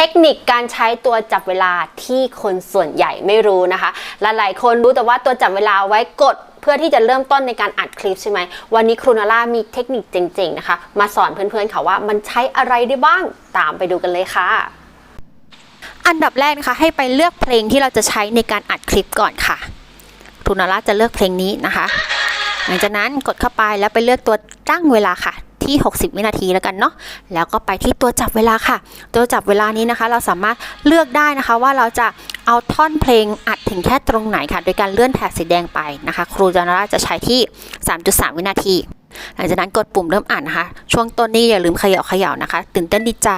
ทคนิคการใช้ตัวจับเวลาที่คนส่วนใหญ่ไม่รู้นะคะลหลายๆ คนรู้แต่ว่าตัวจับเวลาไว้กดเพื่อที่จะเริ่มต้นในการอัดคลิปใช่ไหม วันนี้ครูนาร่ามีเทคนิคเจ๋งๆนะคะ มาสอนเพื่อนๆค่ะว่ามันใช้อะไรได้บ้าง ตามไปดูกันเลยค่ะ อันดับแรกนะคะ ให้ไปเลือกเพลงที่เราจะใช้ในการอัดคลิปก่อนค่ะทูนาร่าจะเลือกเพลงนี้นะคะ หลังจากนั้นกดเข้าไปแล้วไปเลือกตัวตั้งเวลาค่ะ ที่ 60 วินาทีแล้วกันเนาะแล้วก็ไปที่ตัวจับเวลาค่ะ ตัวจับเวลานี้นะคะ เราสามารถเลือกได้นะคะว่าเราจะเอาท่อนเพลงอัดถึงแค่ตรงไหนค่ะ โดยการเลื่อนแถบสีแดงไปนะคะ ครูจานาราจะใช้ที่ 3.3 วินาที หลังจากนั้นกดปุ่มเริ่มอ่านนะคะ ช่วงต้นนี้อย่าลืมเขย่าเขย่านะคะ ตื่นเต้นดีใจ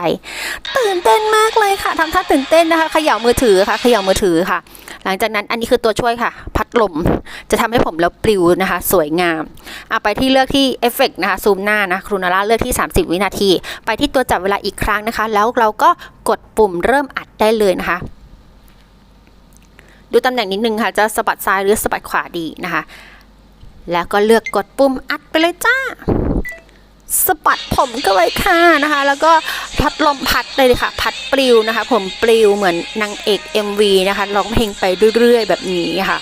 ตื่นเต้นมากเลยค่ะทำท่าตื่นเต้นนะคะเขย่ามือถือค่ะเขย่ามือถือค่ะ หลังจากนั้นอันนี้คือตัวช่วยค่ะ พัดลมจะทำให้ผมแล้วปลิวนะคะ สวยงามเอาไปที่เลือกที่เอฟเฟกนะคะซูมหน้านะครูนาร่าเลือกที่ 30 วินาที ไปที่ตัวจับเวลาอีกครั้งนะคะ แล้วเราก็กดปุ่มเริ่มอัดได้เลยนะคะดูตำแหน่งนิดนึงค่ะ จะสะบัดซ้ายหรือสะบัดขวาดีนะคะ แล้วก็เลือกกดปุ่มอัดไปเลยจ้าสะบัดผมก็ไว้ค่ะนะคะ แล้วก็พัดลมพัดเลยค่ะ พัดปลิวนะคะ ผมปลิวเหมือนนางเอก MV นะคะร้องเพลงไปเรื่อยๆ แบบนี้ค่ะ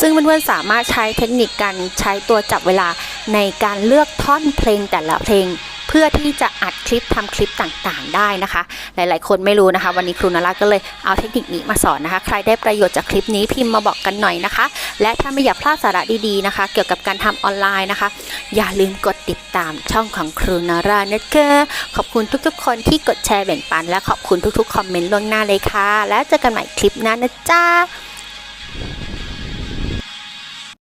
ซึ่งเพื่อนๆสามารถใช้เทคนิคการใช้ตัวจับเวลาในการเลือกท่อนเพลงแต่ละเพลง พื่อที่จะอัดคลิปทำคลิปต่างๆ ได้นะคะ หลายๆ คนไม่รู้นะคะ วันนี้ครูนาราก็เลยเอาเทคนิคนี้มาสอนนะคะ ใครได้ประโยชน์จากคลิปนี้พิมพ์มาบอกกันหน่อยนะคะ และถ้าไม่อยากพลาดสาระดีๆนะคะ เกี่ยวกับการทำออนไลน์นะคะ อย่าลืมกดติดตามช่องของครูนารานะคะขอบคุณทุกๆ คนที่กดแชร์แบ่งปัน และขอบคุณทุกๆคอมเมนต์ล่วงหน้าเลยค่ะ แล้วเจอกันใหม่คลิปหน้านะจ๊ะ